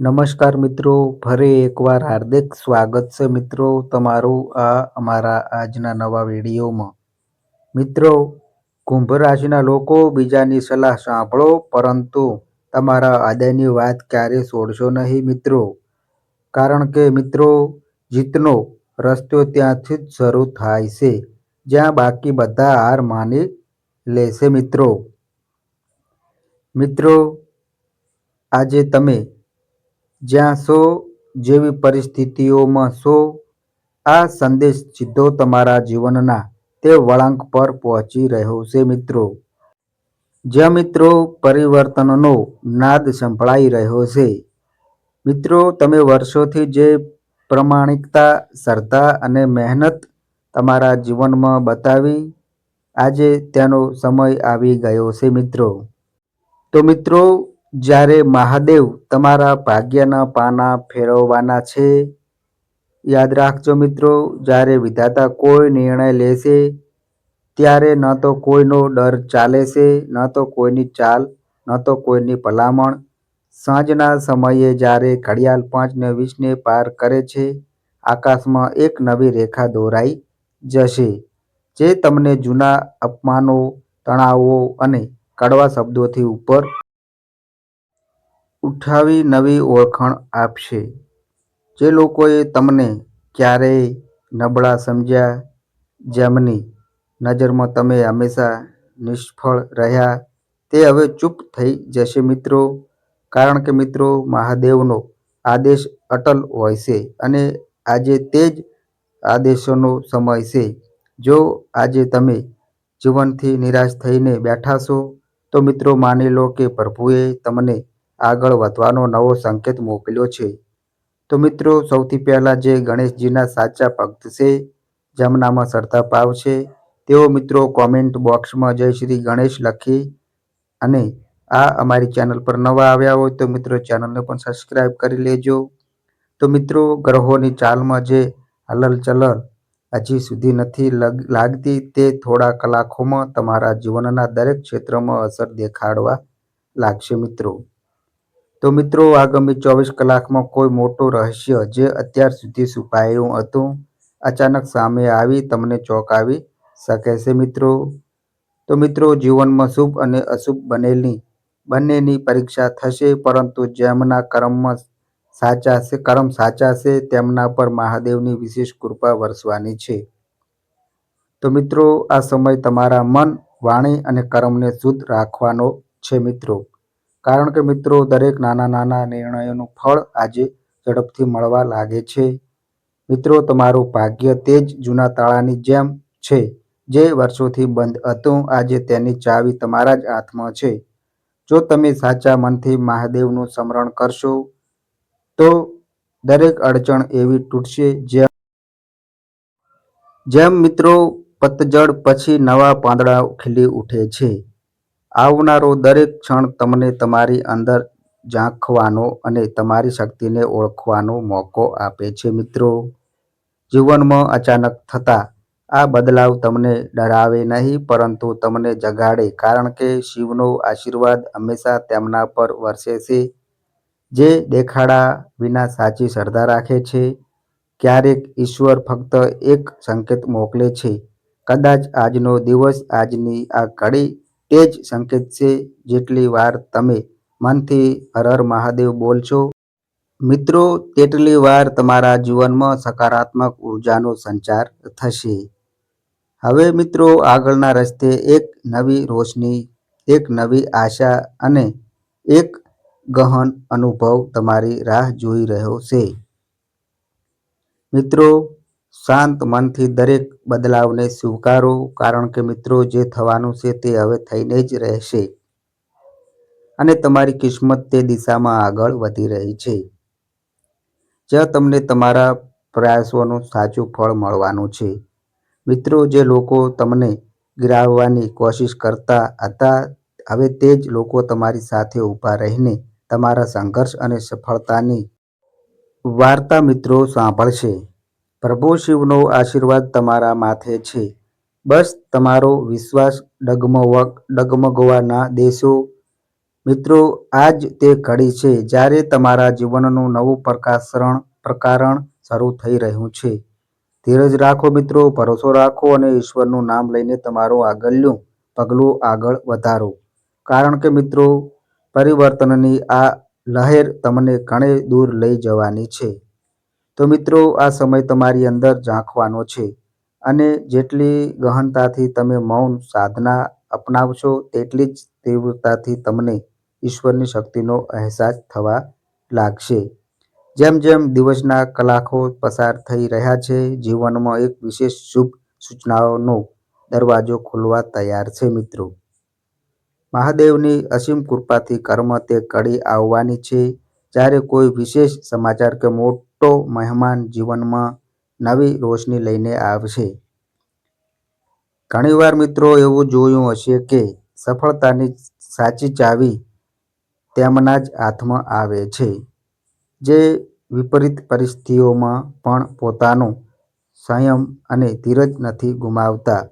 નમસ્કાર મિત્રો, ફરી એકવાર હાર્દિક સ્વાગત છે મિત્રો તમારું આ અમારા આજના નવા વિડીયોમાં. મિત્રો કુંભ રાશિના લોકો બીજાની સલાહ સાંભળો, પરંતુ તમારા આદયની વાત ક્યારેય છોડશો નહીં મિત્રો? કારણ કે મિત્રો, જીતનો રસ્તો ત્યાંથી જ શરૂ થાય છે, જ્યાં બાકી બધા હાર માની લેશે મિત્રો. મિત્રો, આજે તમે જ્યાં છો જેવી પરિસ્થિતિઓમાં છો આ સંદેશ સીધો તમારા જીવનના તે વળાંક પર પહોંચી રહ્યો છે, મિત્રો. જ્યાં મિત્રો પરિવર્તનનો નાદ સંભળાઈ રહ્યો છે. મિત્રો, તમે વર્ષોથી જે પ્રમાણિકતા, શ્રદ્ધા અને મહેનત તમારા જીવનમાં બતાવી, આજે તેનો સમય આવી ગયો છે, મિત્રો. તો મિત્રો જ્યારે મહાદેવ તમારા ભાગ્યના પાના ફેરવવાના છે, યાદ રાખજો મિત્રો, જ્યારે વિધાતા કોઈ નિર્ણય લેશે, ત્યારે ન તો કોઈનો ડર ચાલે છે ન તો કોઈની ચાલ, ન તો કોઈની ભલામણ. સાંજના સમયે જ્યારે ઘડિયાળ પાંચને વીસને પાર કરે છે, આકાશમાં એક નવી રેખા દોરાઈ જશે, જે તમને જૂના અપમાનો, તણાવો અને કડવા શબ્દોથી ઉપર ઉઠાવી નવી ઓળખાણ આપશે. જે લોકોએ તમને ક્યારેય નબળા સમજ્યા જેમની નજરમાં તમે હંમેશા નિષ્ફળ રહ્યા, તે હવે ચૂપ થઈ જશે મિત્રો. કારણ કે મિત્રો, મહાદેવનો આદેશ અટલ હોય છે અને આજે તે જ આદેશોનો સમય છે. જો આજે તમે જીવનથી નિરાશ થઈને બેઠા છો, તો મિત્રો માની લો કે પ્રભુએ તમને આગળ વધવાનો નવો સંકેત મોકલ્યો છે. તો મિત્રો, સૌથી પહેલાં જે ગણેશજીના સાચા ભક્ત છે, જેમનામાં શ્રદ્ધા ભાવ છે, તેઓ મિત્રો કોમેન્ટ બોક્સમાં જય શ્રી ગણેશ લખી અને આ અમારી ચેનલ પર નવા આવ્યા હોય તો મિત્રો ચેનલને પણ સબસ્ક્રાઈબ કરી લેજો. તો મિત્રો, ગ્રહોની ચાલમાં જે હલલ ચલલ હજી સુધી નથી લાગતી તે થોડા કલાકોમાં તમારા જીવનના દરેક ક્ષેત્રમાં અસર દેખાડવા લાગશે મિત્રો. તો મિત્રો, આગામી ચોવીસ કલાકમાં કોઈ મોટું રહસ્ય જે અત્યાર સુધી છુપાયેલું હતું, અચાનક સામે આવી, તમને ચોંકાવી શકે છે મિત્રો. તો મિત્રો, જીવનમાં શુભ અને અશુભ બનેલી, બંનેની પરીક્ષા થશે, પરંતુ જેમના કર્મમાં સાચા છે, કર્મ સાચા છે, તેમના પર મહાદેવની વિશેષ કૃપા વરસવાની છે. તો મિત્રો, આ સમય તમારા મન, વાણી અને કર્મને શુદ્ધ રાખવાનો છે મિત્રો. કારણ કે મિત્રો, દરેક નાના નાના નિર્ણયોનું ફળ આજે ઝડપથી મળવા લાગે છે. મિત્રો, તમારું ભાગ્ય તે જ જૂના તાળાની જેમ છે, જે વર્ષોથી બંધ હતું. આજે તેની ચાવી તમારા જ હાથમાં છે. જો તમે સાચા મનથી મહાદેવનું સ્મરણ કરશો, તો દરેક અડચણ એવી તૂટશે જેમ જેમ મિત્રો પતઝડ પછી નવા પાંદડા ખીલી ઉઠે છે. આવનારો દરેક ક્ષણ તમને તમારી અંદર ઝાંખવાનો અને તમારી શક્તિને ઓળખવાનો મોકો આપે છે, મિત્રો. જીવનમાં અચાનક થતા આ બદલાવ તમને ડરાવે નહીં, પરંતુ તમને જગાડે, કારણ કે શિવનો આશીર્વાદ હંમેશા તેમના પર વરસે છે. જે દેખાડા વિના સાચી શ્રદ્ધા રાખે છે. ક્યારેક ઈશ્વર ફક્ત એક સંકેત મોકલે છે. કદાચ આજનો દિવસ આજની આ ઘડી તે જ સંકેત છે જેટલી વાર તમે મનથી હર હર મહાદેવ બોલશો મિત્રો, તેટલી વાર તમારા જીવનમાં સકારાત્મક ઉર્જાનો સંચાર થશે. હવે મિત્રો, આગળના રસ્તે એક નવી રોશની, એક નવી આશા અને એક ગહન અનુભવ તમારી રાહ જોઈ રહ્યો છે. મિત્રો શાંત મનથી દરેક બદલાવને સ્વીકારો, કારણ કે મિત્રો, જે થવાનું છે તે હવે થઈને જ રહેશે. અને તમારી કિસ્મત તે દિશામાં આગળ વધી રહી છે. જ્યાં તમને તમારા પ્રયાસોનું સાચું ફળ મળવાનું છે. મિત્રો, જે લોકો તમને ગિરાવવાની કોશિશ કરતા હતા, હવે તે જ લોકો તમારી સાથે ઊભા રહીને તમારા સંઘર્ષ અને સફળતાની વાર્તા મિત્રો સાંભળશે. પ્રભુ શિવનો આશીર્વાદ તમારા માથે છે. બસ તમારો વિશ્વાસ ડગમવા, ડગમગવાના દેશો. મિત્રો આ જ તે ઘડી છે જ્યારે તમારા જીવનનું નવું પ્રકાશરણ, પ્રકારણ શરૂ થઈ રહ્યું છે. ધીરજ રાખો મિત્રો, ભરોસો રાખો અને ઈશ્વરનું નામ લઈને તમારું આગળનું પગલું આગળ વધારો. કારણ કે મિત્રો, પરિવર્તનની આ લહેર તમને ઘણે દૂર લઈ જવાની છે. તો મિત્રો, આ સમય તમારી અંદર ઝાંખવાનો છે અને જેટલી ગહનતાથી તમે મૌન સાધના અપનાવશો, તેટલી જ તીવ્રતાથી તમને ઈશ્વરની શક્તિનો અહેસાસ થવા લાગશે. જેમ જેમ દિવસના કલાકો પસાર થઈ રહ્યા છે, જીવનમાં એક વિશેષ શુભ સૂચનાઓનો દરવાજો ખોલવા તૈયાર છે મિત્રો. મહાદેવની અસીમ કૃપાથી કર્મ તે કડી આવવાની છે. જ્યારે કોઈ વિશેષ સમાચાર કે મોટો મહેમાન જીવનમાં નવી રોશની લઈને આવશે. ઘણીવાર મિત્રો એવું જોયું હશે કે સફળતાની સાચી ચાવી તેમના જ હાથમાં આવે છે, જે વિપરીત પરિસ્થિતિઓમાં પણ પોતાનો સંયમ અને ધીરજ નથી ગુમાવતા.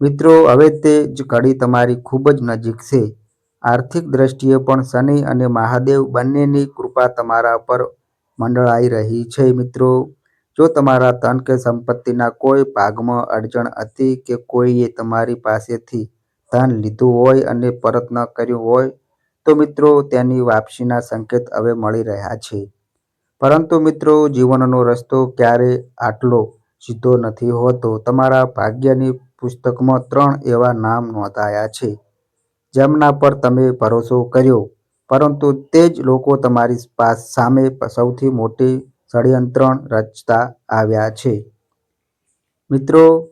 મિત્રો, હવે તે જ ઘડી તમારી ખૂબ જ નજીક છે. આર્થિક દ્રષ્ટિએ પણ શનિ અને મહાદેવ બંનેની કૃપા તમારા પર મંડળાઈ રહી છે મિત્રો. જો તમારા ધન કે સંપત્તિના કોઈ ભાગમાં અડચણ હતી કે કોઈએ તમારી પાસેથી ધન લીધું હોય અને પરત ન કર્યું હોય, તો મિત્રો તેની વાપસીના સંકેત હવે મળી રહ્યા છે. પરંતુ મિત્રો, જીવનનો રસ્તો ક્યારે આટલો સીધો નથી હોતો. તમારા ભાગ્યની પુસ્તકમાં ત્રણ એવા નામ નોંધાયા છે. જેમના પર તમે ભરોસો કર્યો. પરંતુ તે જ લોકો તમારી પાસ સામે સૌથી મોટી ષડયંત્રણ રચતા આવ્યા છે. મિત્રો,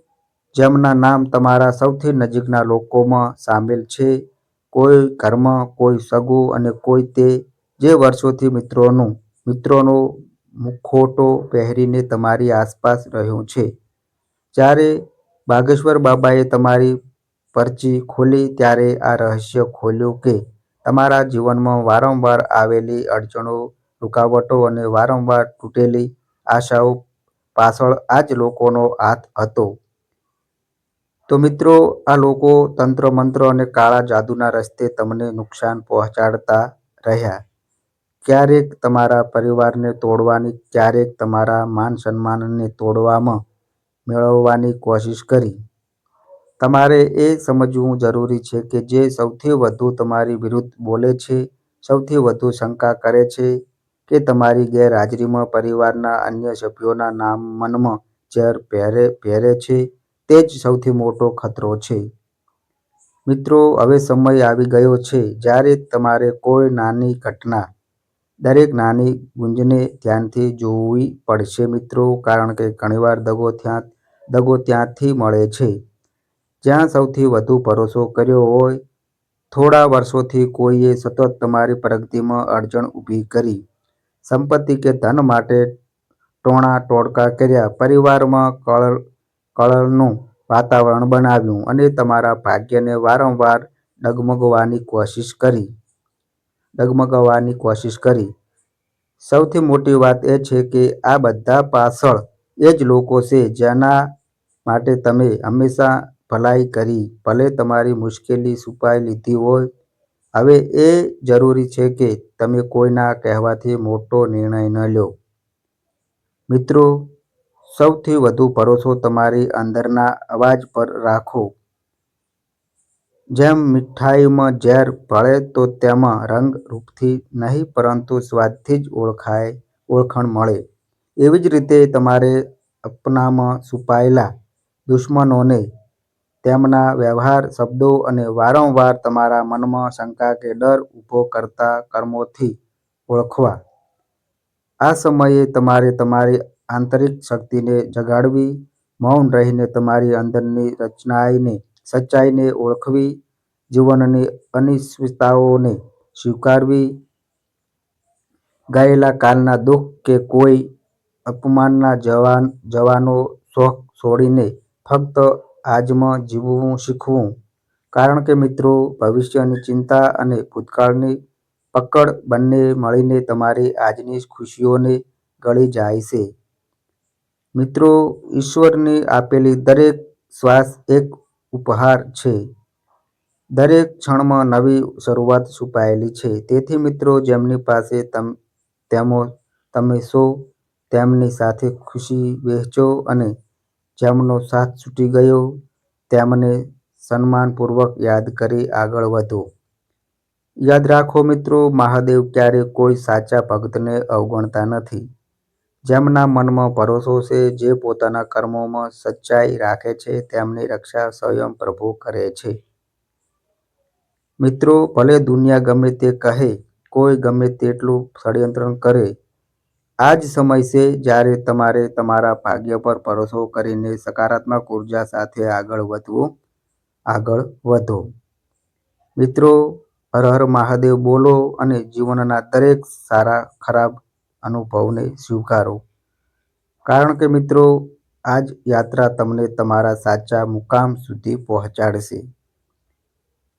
જેમના નામ તમારા સૌથી નજીકના લોકોમાં સામેલ છે, કોઈ કર્મ, કોઈ સગું અને કોઈ તે જે વર્ષોથી મિત્રોનું, મિત્રોનો મુખોટો પહેરીને તમારી આસપાસ રહ્યું છે. જ્યારે બાગેશ્વર બાબાએ તમારી પરચી ખોલી, ત્યારે આ રહસ્ય ખોલ્યું કે તમારા જીવનમાં વારંવાર આવેલી અડચણો, રૂકાવટો અને વારંવાર તૂટેલી આશાઓ પાછળ આ જ લોકોનો હાથ હતો. તો મિત્રો, આ લોકો તંત્ર મંત્ર અને કાળા જાદુના રસ્તે તમને નુકસાન પહોંચાડતા રહ્યા. ક્યારેક તમારા પરિવારને તોડવાની, ક્યારેક તમારા માન સન્માનને તોડવામાં મેળવવાની કોશિશ કરી. તમારે એ સમજવું જરૂરી છે કે જે સૌથી વધુ તમારી વિરુદ્ધ બોલે છે, સૌથી વધુ શંકા કરે છે કે તમારી ગેરહાજરીમાં પરિવારના અન્ય સભ્યોના નામ મનમાં ઝેર પહેરે પહેરે છે, તે જ સૌથી મોટો ખતરો છે. મિત્રો, હવે સમય આવી ગયો છે. જ્યારે તમારે કોઈ નાની ઘટના, દરેક નાની ગુંજને ધ્યાનથી જોવી પડશે મિત્રો, કારણ કે ઘણીવાર દગો ત્યાં, દગો ત્યાંથી મળે છે. જ્યાં સૌથી વધુ ભરોસો કર્યો હોય, થોડા વર્ષોથી કોઈએ સતત તમારી પ્રગતિમાં અડચણ ઊભી કરી. સંપત્તિ કે ધન માટે ટોણા ટોળકા કર્યા. પરિવારમાં કળ કળનું વાતાવરણ બનાવ્યું અને તમારા ભાગ્યને વારંવાર ડગમગવાની કોશિશ કરી. ડગમગાવવાની કોશિશ કરી. સૌથી મોટી વાત એ છે કે આ બધા પાછળ એ જ લોકો છે જેના માટે તમે હંમેશા ભલાઈ કરી, ભલે તમારી મુશ્કેલી છુપાઈ લીધી હોય. હવે એ જરૂરી છે કે તમે કોઈના કહેવાથી મોટો નિર્ણય ન લો. મિત્રો, સૌથી વધુ ભરોસો તમારી અંદરના અવાજ પર રાખો. જેમ મીઠાઈમાં ઝેર ભળે તો તેમાં રંગ રૂપથી નહીં, પરંતુ સ્વાદથી જ ઓળખાય, ઓળખાણ મળે. એવી જ રીતે તમારે અપનામાં છુપાયેલા દુશ્મનોને તેમના વ્યવહાર, શબ્દો અને વારંવાર તમારા મનમાં શંકા કે ડર ઊભો કરતા કર્મોથી ઓળખવા. આ સમયે તમારે તમારી આંતરિક શક્તિને જગાડવી, મૌન રહીને તમારી અંદરની રચનાઈને, સચ્ચાઈને ઓળખવી, જીવનની અનિશ્ચિતતાઓને સ્વીકારવી. ગયેલા કાલના દુઃખ કે કોઈ અપમાનના જવાન, જવાનો શોખ છોડીને ફક્ત આજમાં જીવવું શીખવું. કારણ કે મિત્રો ભવિષ્યની ચિંતા અને ભૂતકાળની પકડ બંને મળીને તમારી આજની ખુશીઓને ગળી જાય છે. મિત્રો ઈશ્વરની આપેલી દરેક શ્વાસ એક ઉપહાર છે. દરેક ક્ષણમાં નવી શરૂઆત છુપાયેલી છે. તેથી મિત્રો, જેમની પાસે તમ તેમો તમે છો તેમની સાથે ખુશી વહેંચો અને જેમનો સાથ છૂટી ગયો તેમને સન્માનપૂર્વક યાદ કરી આગળ વધો. યાદ રાખો મિત્રો, મહાદેવ ક્યારેય કોઈ સાચા ભક્તને અવગણતા નથી. જેમના મનમાં ભરોસો છે, જે પોતાના કર્મોમાં સચ્ચાઈ રાખે છે તેમની રક્ષા સ્વયં પ્રભુ કરે છે. મિત્રો, ભલે દુનિયા ગમે તે કહે, કોઈ ગમે તેટલું ષડયંત્ર કરે, આ જ સમય છે જ્યારે તમારે તમારા ભાગ્ય પર ભરોસો કરીને સકારાત્મક ઊર્જા સાથે આગળ વધવું. આગળ વધો. મિત્રો, હર હર મહાદેવ બોલો અને જીવનના દરેક સારા-ખરાબ અનુભવને સ્વીકારો. કારણ કે મિત્રો, આ જ યાત્રા તમને તમારા સાચા મુકામ સુધી પહોંચાડશે.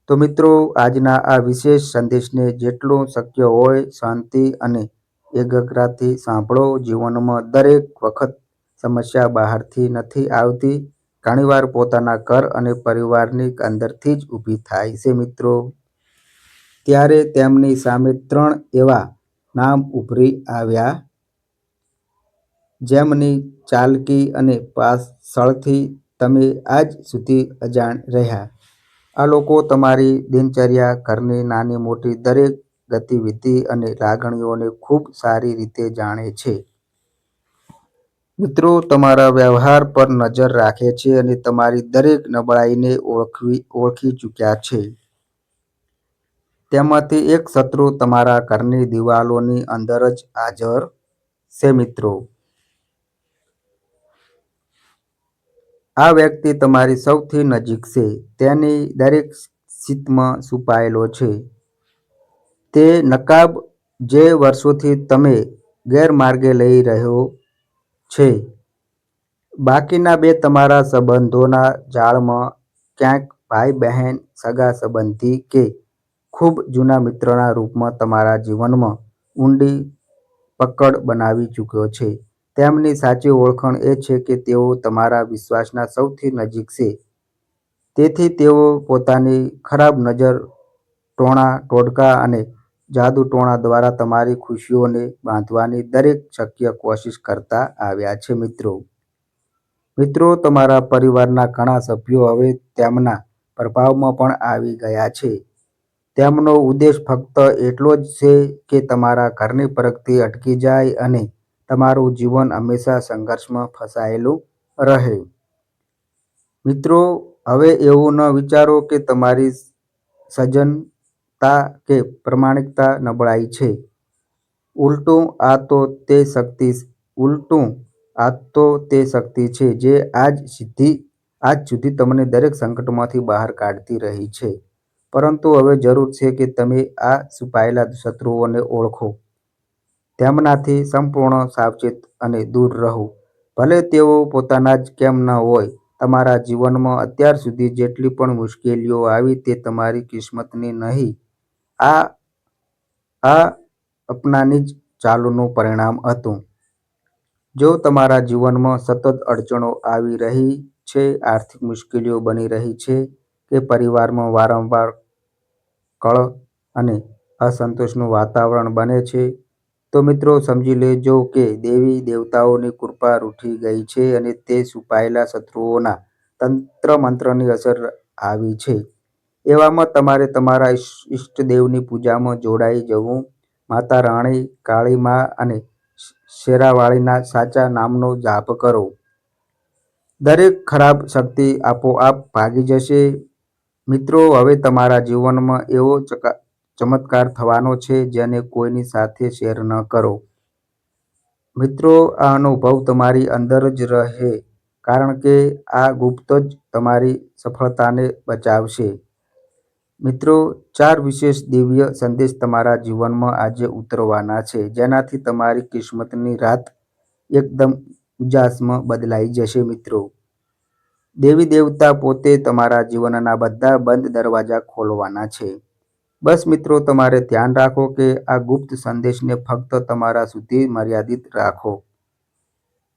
તો મિત્રો, આજના આ વિશેષ સંદેશને જેટલું શક્ય હોય શાંતિ અને એકાગ્રતાથી સાંભળો. જીવનમાં દરેક વખત સમસ્યા બહારથી નથી આવતી, ઘણીવાર પોતાના ઘર અને પરિવારની અંદરથી જ ઊભી થાય છે. મિત્રો, ત્યારે તેમની સામે ત્રણ એવા નામ ઉભરી આવ્યા જેમની ચાલાકી અને પાછળથી તમે આજ સુધી અજાણ રહ્યા. આ લોકો તમારી દિનચર્યા, ઘરની નાની-મોટી દરેક ગતિવિધિ અને લાગણીઓને ખૂબ સારી રીતે જાણે છે. મિત્રો, તમારા વ્યવહાર પર નજર રાખે છે અને તમારી દરેક નબળાઈને ઓળખવી ઓળખી ચૂક્યા છે. તેમાંથી એક શત્રુ તમારા ઘરની દિવાલોની અંદર જ હાજર છે. મિત્રો, આ વ્યક્તિ તમારી સૌથી નજીક છે, તેની દરેક ચિંતામાં છુપાયેલો છે. તે નકાબ જે વર્ષોથી તમે ગેરમાર્ગે લઈ રહ્યો છે. બાકીના બે તમારા સંબંધોના જાળમાં ક્યાંક ભાઈ-બહેન, સગા-સંબંધી કે ખૂબ જૂના મિત્રના રૂપમાં તમારા જીવનમાં ઊંડી પકડ બનાવી ચૂક્યો છે. તેમની સાચી ઓળખાણ એ છે કે તેઓ તમારા વિશ્વાસના સૌથી નજીક છે. તેથી તેઓ પોતાની ખરાબ નજર, ટોણા, ટોટકા અને જાદુ-ટોણા દ્વારા તમારી ખુશીઓને બાંધવાની દરેક શક્ય કોશિશ કરતા આવ્યા છે. મિત્રો, મિત્રો તમારા પરિવારના ઘણા સભ્યો હવે તેમના પ્રભાવમાં પણ આવી ગયા છે. તેમનો ઉદ્દેશ ફક્ત એટલો જ છે કે તમારા ઘરની પ્રગતિ અટકી જાય અને તમારું જીવન હંમેશા સંઘર્ષમાં ફસાયેલું રહે. મિત્રો, હવે એવું ન વિચારો કે તમારી સજ્જનતા કે પ્રામાણિકતા નબળાઈ છે. ઉલટું, આ તો તે શક્તિ છે જે આજ સુધી તમને દરેક સંકટમાંથી બહાર કાઢતી રહી છે. પરંતુ હવે જરૂર છે કે તમે આ છુપાયેલા શત્રુઓને ઓળખો, તેમનાથી સંપૂર્ણ સાવચેત અને દૂર રહો. ભલે તેઓ પોતાના જ કેમ ન હોય. તમારા જીવનમાં અત્યાર સુધી જેટલી પણ મુશ્કેલીઓ આવી તે તમારી કિસ્મતની નહીં, આ આ અપનાની જ ચાલનું પરિણામ હતું. જો તમારા જીવનમાં સતત અડચણો આવી રહી છે, આર્થિક મુશ્કેલીઓ બની રહી છે કે પરિવારમાં વારંવાર કળ અને અસંતોષનું વાતાવરણ બને છે, તો મિત્રો સમજી લેજો કે દેવી-દેવતાઓની કૃપા રૂઠી ગઈ છે અને તે છુપાયેલા શત્રુઓના તંત્ર-મંત્રની અસર આવી છે. એવામાં તમારે તમારા ઈષ્ટદેવની પૂજામાં જોડાઈ જવું. માતા રાણી, કાળી મા અને શેરાવાળીના સાચા નામનો જાપ કરો. દરેક ખરાબ શક્તિ આપોઆપ ભાગી જશે. મિત્રો, હવે તમારા જીવનમાં એવો ચમત્કાર થવાનો છે જેને કોઈની સાથે શેર ન કરો. મિત્રો, આ અનુભવ તમારી અંદર જ રહે કારણ કે આ ગુપ્ત જ તમારી સફળતાને બચાવશે. મિત્રો, ચાર વિશેષ દિવ્ય સંદેશ તમારા જીવનમાં આજે ઉતરવાના છે જેનાથી તમારી કિસ્મતની રાત એકદમ ઉજાસમાં બદલાઈ જશે. મિત્રો, દેવી-દેવતા પોતે તમારા જીવનના બધા બંધ દરવાજા ખોલવાના છે. બસ મિત્રો, તમારે ધ્યાન રાખો કે આ ગુપ્ત સંદેશને ફક્ત તમારા સુધી મર્યાદિત રાખો.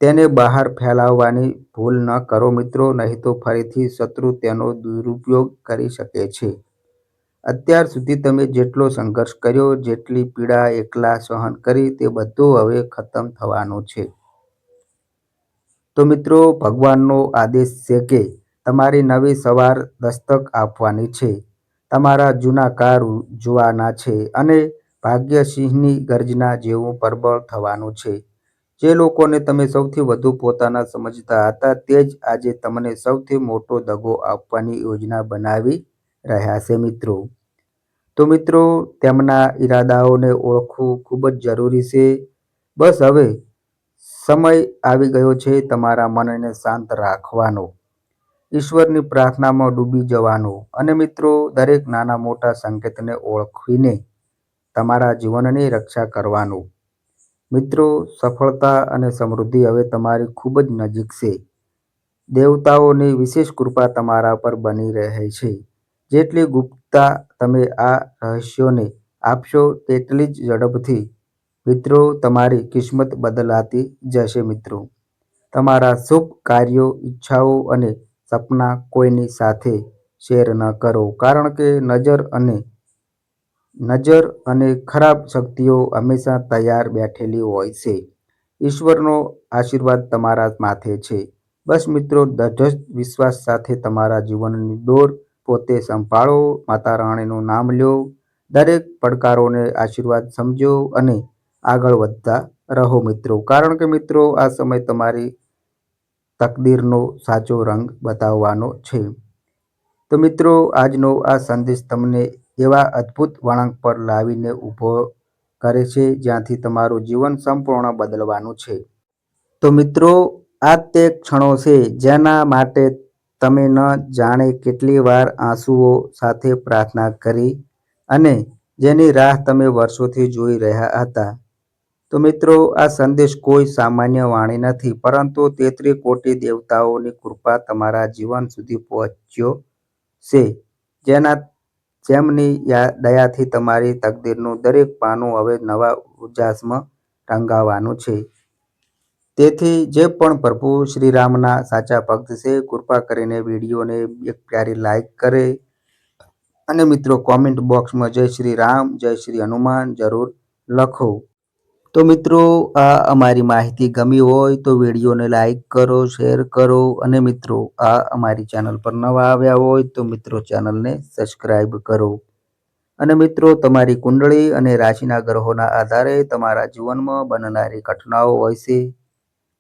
તેને બહાર ફેલાવવાની ભૂલ ન કરો મિત્રો, નહીં તો ફરીથી શત્રુ તેનો દુરુપયોગ કરી શકે છે. અત્યાર સુધી તમે જેટલો સંઘર્ષ કર્યો, જેટલી પીડા એકલા સહન કરી, તે બધું હવે ખતમ થવાનું છે. તો મિત્રો, ભગવાનનો આદેશ છે કે તમારી નવી સવાર દસ્તક આપવાની છે. તમારા જૂના કાર જોવાના છે અને ભાગ્યસિંહની ગર્જના જેવું પ્રબળ થવાનું છે. જે લોકોને તમે સૌથી વધુ પોતાના સમજતા હતા, તે જ આજે તમને સૌથી મોટો દગો આપવાની યોજના બનાવી રહ્યા છે મિત્રો. તો મિત્રો, તેમના ઈરાદાઓને ઓળખવું ખૂબ જ જરૂરી છે. બસ હવે સમય આવી ગયો છે તમારા મનને શાંત રાખવાનો. ઈશ્વરની પ્રાર્થનામાં ડૂબી જવાનો. અને મિત્રો, દરેક નાના મોટા સંકેતને ઓળખીને તમારા જીવનની રક્ષા કરવાનું. મિત્રો, સફળતા અને સમૃદ્ધિ હવે તમારી ખૂબ જ નજીક છે. દેવતાઓની વિશેષ કૃપા તમારા પર બની રહે છે. જેટલી ગુપ્તતા તમે આ રહસ્યોને આપશો, તેટલી જ ઝડપથી મિત્રો તમારી કિસ્મત બદલાતી જશે મિત્રો. તમારા શુભ કાર્યો, ઈચ્છાઓ અને સપના કોઈની સાથે શેર ન કરો, કારણ કે નજર અને નજર અને ખરાબ શક્તિઓ હંમેશા તૈયાર બેઠેલી હોય છે. ઈશ્વરનો આશીર્વાદ તમારા માથે છે. બસ મિત્રો દઢ વિશ્વાસ સાથે તમારા જીવનની દોર પોતે સંભાળો, માતા રાણીનું નામ લ્યો, દરેક પડકારોને આશીર્વાદ સમજો અને આગળ વધતા રહો મિત્રો. કારણ કે મિત્રો, આ સમય તમારી તકદીરનો સાચો રંગ બતાવવાનો છે. તો મિત્રો, આજનો આ સંદેશ તમને એવા અદ્ભુત વળાંક પર લાવીને ઊભો કરે છે, જ્યાંથી તમારું જીવન સંપૂર્ણ બદલવાનું છે. તો મિત્રો, આ તે ક્ષણો છે જેના માટે તમે ન જાણે કેટલી વાર આંસુઓ સાથે પ્રાર્થના કરી અને જેની રાહ તમે વર્ષોથી જોઈ રહ્યા હતા. તો મિત્રો, આ સંદેશ કોઈ સામાન્ય વાણી નથી, પરંતુ તેત્રી કોટી દેવતાઓની કૃપા તમારા જીવન સુધી પહોંચ્યો છે, જેના જેમની દયાથી તમારી તકદીરનું દરેક પાનું હવે નવા ઉજાસમાં રંગાવાનું છે. તેથી જે પણ પ્રભુ શ્રી રામના સાચા ભક્ત છે, કૃપા કરીને વિડીયોને એક પ્યારી લાઈક કરે. અને મિત્રો કોમેન્ટ બોક્સમાં જય શ્રી રામ જય શ્રી હનુમાન જરૂર લખો. તો મિત્રો, આ અમારી માહિતી ગમી હોય તો વિડીયોને લાઈક કરો, શેર કરો. અને મિત્રો, આ અમારી ચેનલ પર નવા આવ્યા હોય તો મિત્રો, ચેનલને સબસ્ક્રાઈબ કરો. અને મિત્રો, તમારી કુંડળી અને રાશિના ગ્રહોના આધારે તમારા જીવનમાં બનનારી ઘટનાઓ હોય છે.